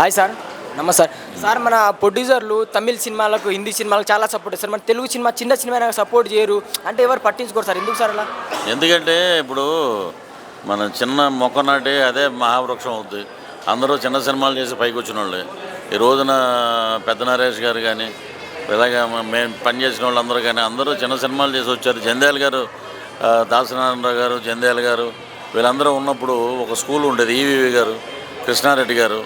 Hi sir. నమస్తే. Sir sir మన ప్రొడ్యూసర్లు తమిళ సినిమాలకు హిందీ సినిమాలకు చాలా సపోర్ట్ చేస్తారు. మన తెలుగు సినిమా చిన్న సినిమా సపోర్ట్ చేయరు. అంటే ఎవరు పట్టించుకోరు సార్. ఎందుకు సార్ అలా? ఎందుకంటే ఇప్పుడు మన చిన్న మొక్క నాటి అదే మహావృక్షం అవుద్ది. అందరూ చిన్న సినిమాలు చేసి పైకి వచ్చిన వాళ్ళే ఈ రోజున పెద్ద నరేష్ గారు కానీ ఇలాగ మేము పనిచేసిన వాళ్ళందరూ కానీ అందరూ చిన్న సినిమాలు చేసి వచ్చారు. జంధ్యాల గారు దాసనారాయణరావు గారు జంధ్యాల గారు వీళ్ళందరూ ఉన్నప్పుడు ఒక స్కూల్ ఉండేది. ఈవీవి గారు కృష్ణారెడ్డి గారు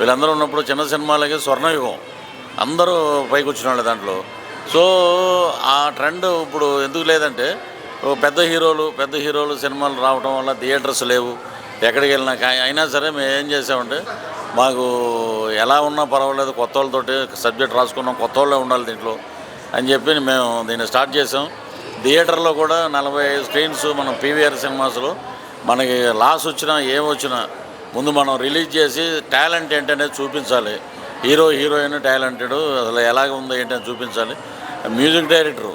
వీళ్ళందరూ ఉన్నప్పుడు చిన్న సినిమాలకి స్వర్ణయుగం. అందరూ పైకి వచ్చిన వాళ్ళు దాంట్లో. సో ఆ ట్రెండ్ ఇప్పుడు ఎందుకు లేదంటే పెద్ద హీరోలు పెద్ద హీరోలు సినిమాలు రావడం వల్ల థియేటర్స్ లేవు ఎక్కడికి వెళ్ళినా అయినా సరే మేము ఏం చేసామంటే మాకు ఎలా ఉన్నా పర్వాలేదు కొత్త వాళ్ళతోటి సబ్జెక్ట్ రాసుకున్నాం కొత్త వాళ్ళే ఉండాలి దీంట్లో అని చెప్పి మేము దీన్ని స్టార్ట్ చేసాం. థియేటర్లో కూడా నలభై స్క్రీన్స్ మనం పీవీఆర్ సినిమాస్లో మనకి లాస్ వచ్చినా ఏం వచ్చినా ముందు మనం రిలీజ్ చేసి టాలెంట్ ఏంటనేది చూపించాలి. హీరో హీరోయిన్ టాలెంటెడ్ అసలు ఎలాగ ఉందో ఏంటని చూపించాలి. మ్యూజిక్ డైరెక్టరు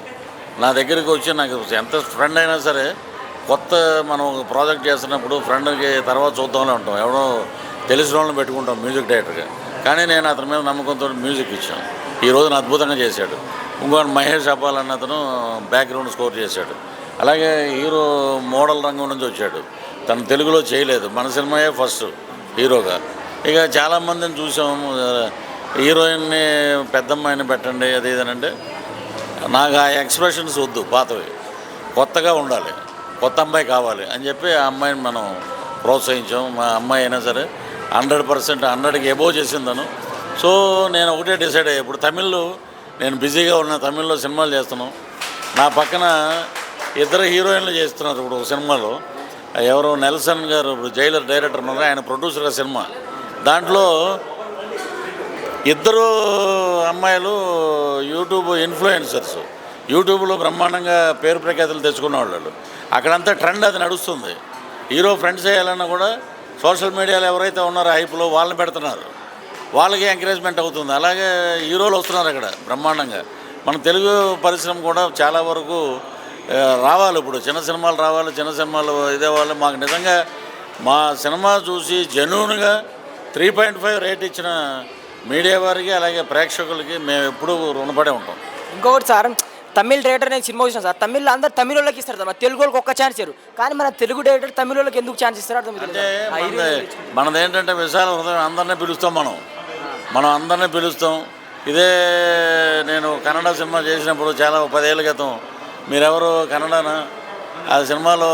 నా దగ్గరికి వచ్చి నాకు ఎంత ఫ్రెండ్ అయినా సరే కొత్త మనం ఒక ప్రాజెక్ట్ చేస్తున్నప్పుడు ఫ్రెండ్కి తర్వాత చూద్దామని ఉంటాం. ఎవడో తెలిసిన వాళ్ళని పెట్టుకుంటాం మ్యూజిక్ డైరెక్టర్గా. కానీ నేను అతని మీద నమ్మకంతో మ్యూజిక్ ఇచ్చాను. ఈ రోజున అద్భుతంగా చేశాడు. ఇంకోటి మహేష్ అబ్బాల్ అన్న అతను బ్యాక్గ్రౌండ్ స్కోర్ చేశాడు. అలాగే హీరో మోడల్ రంగం నుంచి వచ్చాడు. తను తెలుగులో చేయలేదు. మన సినిమాయే ఫస్ట్ హీరోగా. ఇక చాలామందిని చూసాము. హీరోయిన్ని పెద్దమ్మాయిని పెట్టండి అది ఇదనంటే నాకు ఆ ఎక్స్ప్రెషన్స్ వద్దు పాతవి. కొత్తగా ఉండాలి. కొత్త అమ్మాయి కావాలి అని చెప్పి ఆ అమ్మాయిని మనం ప్రోత్సహించాం మా అమ్మాయి అయినా సరే హండ్రెడ్ పర్సెంట్ హండ్రెడ్కి ఎబో చేసిందను సో నేను ఒకటే డిసైడ్ అయ్యా. ఇప్పుడు తమిళ్ళో నేను బిజీగా ఉన్న తమిళ్ళో సినిమాలు చేస్తున్నాం. నా పక్కన ఇద్దరు హీరోయిన్లు చేస్తున్నారు ఇప్పుడు ఒక సినిమాలో. ఎవరో నెల్సన్ గారు ఇప్పుడు జైలర్ డైరెక్టర్ ఉన్నారు ఆయన ప్రొడ్యూసర్ సినిమా. దాంట్లో ఇద్దరు అమ్మాయిలు యూట్యూబ్ ఇన్ఫ్లుయెన్సర్స్ యూట్యూబ్లో బ్రహ్మాండంగా పేరు ప్రఖ్యాతులు తెచ్చుకున్న వాళ్ళు అక్కడంతా ట్రెండ్ అది నడుస్తుంది. హీరో ఫ్రెండ్స్ చేయాలన్నా కూడా సోషల్ మీడియాలో ఎవరైతే ఉన్నారో హైప్లో వాళ్ళని పెడుతున్నారు. వాళ్ళకి ఎంకరేజ్మెంట్ అవుతుంది. అలాగే హీరోలు వస్తున్నారు అక్కడ బ్రహ్మాండంగా. మన తెలుగు పరిశ్రమ కూడా చాలా వరకు రావాలి ఇప్పుడు. చిన్న సినిమాలు రావాలి చిన్న సినిమాలు ఇదే వాళ్ళు. మాకు నిజంగా మా సినిమా చూసి జెన్యున్గా త్రీ పాయింట్ ఫైవ్ రేట్ ఇచ్చిన మీడియా వారికి అలాగే ప్రేక్షకులకి మేము ఎప్పుడూ రుణపడే ఉంటాం. ఇంకొకటి సార్ తమిళ డైరెక్టర్ నేను సినిమా చూసిన సార్ తమిళ్ అందరు తమిళ వాళ్ళకి ఇస్తారు సార్. తెలుగు వాళ్ళకి ఒక్క ఛాన్స్ ఇచ్చారు కానీ మన తెలుగు డైరెక్టర్ తమిళ వాళ్ళకి ఎందుకు ఛాన్స్ ఇస్తారో అర్థం అంటే మనది ఏంటంటే విశాల హృదయం అందరినీ పిలుస్తాం మనం. మనం అందరినీ పిలుస్తాం. ఇదే నేను కన్నడ సినిమా చేసినప్పుడు చాలా పదేళ్ళ క్రితం మీరెవరు కన్నడనా? ఆ సినిమాలో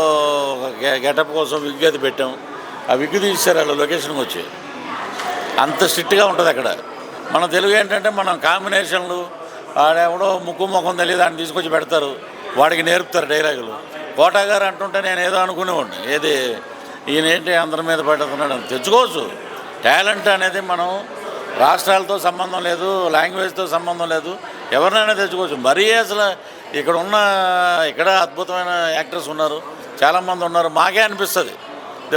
ఒక గె- గెటప్ కోసం విగ్ అది పెట్టాం. ఆ విగ్ తీశారు వాళ్ళు లొకేషన్కి వచ్చి అంత స్ట్రిక్ట్గా ఉంటుంది అక్కడ. మన తెలుగు ఏంటంటే మనం కాంబినేషన్లు వాడెవడో ముక్కు ముఖం తెలియదు అని తీసుకొచ్చి పెడతారు. వాడికి నేర్పుతారు డైలాగులు. కోటా గారు అంటుంటే నేను ఏదో అనుకునేవాడిని. ఏది? ఈయన ఏంటి అందరి మీద పడుతున్నాడు అని. తెచ్చుకోవచ్చు. టాలెంట్ అనేది మనం రాష్ట్రాలతో సంబంధం లేదు లాంగ్వేజ్తో సంబంధం లేదు. ఎవరినైనా తెచ్చుకోవచ్చు. మరీ అసలు ఇక్కడ ఉన్న ఇక్కడ అద్భుతమైన యాక్టర్స్ ఉన్నారు. చాలామంది ఉన్నారు. మాకే అనిపిస్తుంది.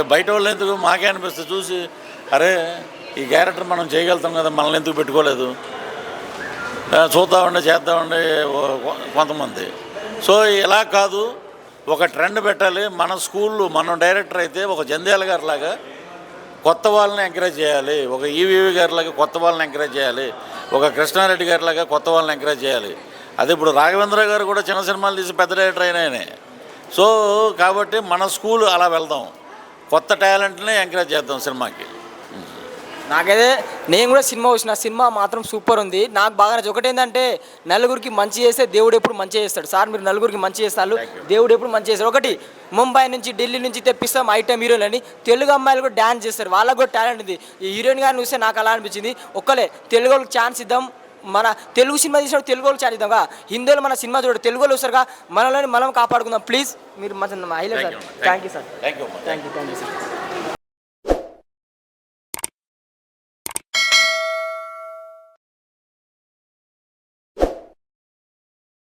బయట వాళ్ళు ఎందుకు? మాకే అనిపిస్తుంది. చూసి అరే ఈ క్యారెక్టర్ మనం చేయగలుగుతాం కదా మనల్ని ఎందుకు పెట్టుకోలేదు? చూద్దామండి చేద్దామండి కొంతమంది. సో ఇలా కాదు. ఒక ట్రెండ్ పెట్టాలి. మన స్కూల్లో మనం డైరెక్టర్ అయితే ఒక జంధ్యాల గారి లాగా కొత్త వాళ్ళని ఎంకరేజ్ చేయాలి. ఒక ఈవీవి గారిలాగా కొత్త వాళ్ళని ఎంకరేజ్ చేయాలి. ఒక కృష్ణారెడ్డి గారిలాగా కొత్త వాళ్ళని ఎంకరేజ్ చేయాలి. అదే ఇప్పుడు రాఘవేంద్ర గారు కూడా చిన్న సినిమాలు తీసి పెద్ద డైరెక్టర్ అయిన ఆయనే. సో కాబట్టి మన స్కూల్ అలా వెళ్దాం. కొత్త టాలెంట్ని ఎంకరేజ్ చేద్దాం సినిమాకి. నాకైతే నేను కూడా సినిమా చూసిన సినిమా మాత్రం సూపర్ ఉంది. నాకు బాగా నచ్చింది. ఒకటి ఏంటంటే నలుగురికి మంచి చేస్తే దేవుడు ఎప్పుడు మంచి చేస్తాడు. సార్ మీరు నలుగురికి మంచి చేస్తారు. దేవుడు ఎప్పుడు మంచి చేస్తాడు ఒకటి ముంబై నుంచి ఢిల్లీ నుంచి తెప్పిస్తాం ఐటమ్ హీరోలని. తెలుగు అమ్మాయిలు కూడా డ్యాన్స్ చేస్తారు. వాళ్ళకు కూడా టాలెంట్ ఉంది. ఈ హీరోయిన్ గారిని చూస్తే నాకు అలా అనిపించింది. ఒక్కలే తెలుగు వాళ్ళకి ఛాన్స్ ఇద్దాం. మన తెలుగు సినిమా తీసినప్పుడు తెలుగు ఛాన్స్ ఇద్దాం హిందీలో మన సినిమా చూడండి తెలుగు వాళ్ళు వస్తారుగా మనలోని మనం కాపాడుకుందాం. ప్లీజ్ మీరు మంచి highlight sir. Thank you sir thank you thank you thank you sir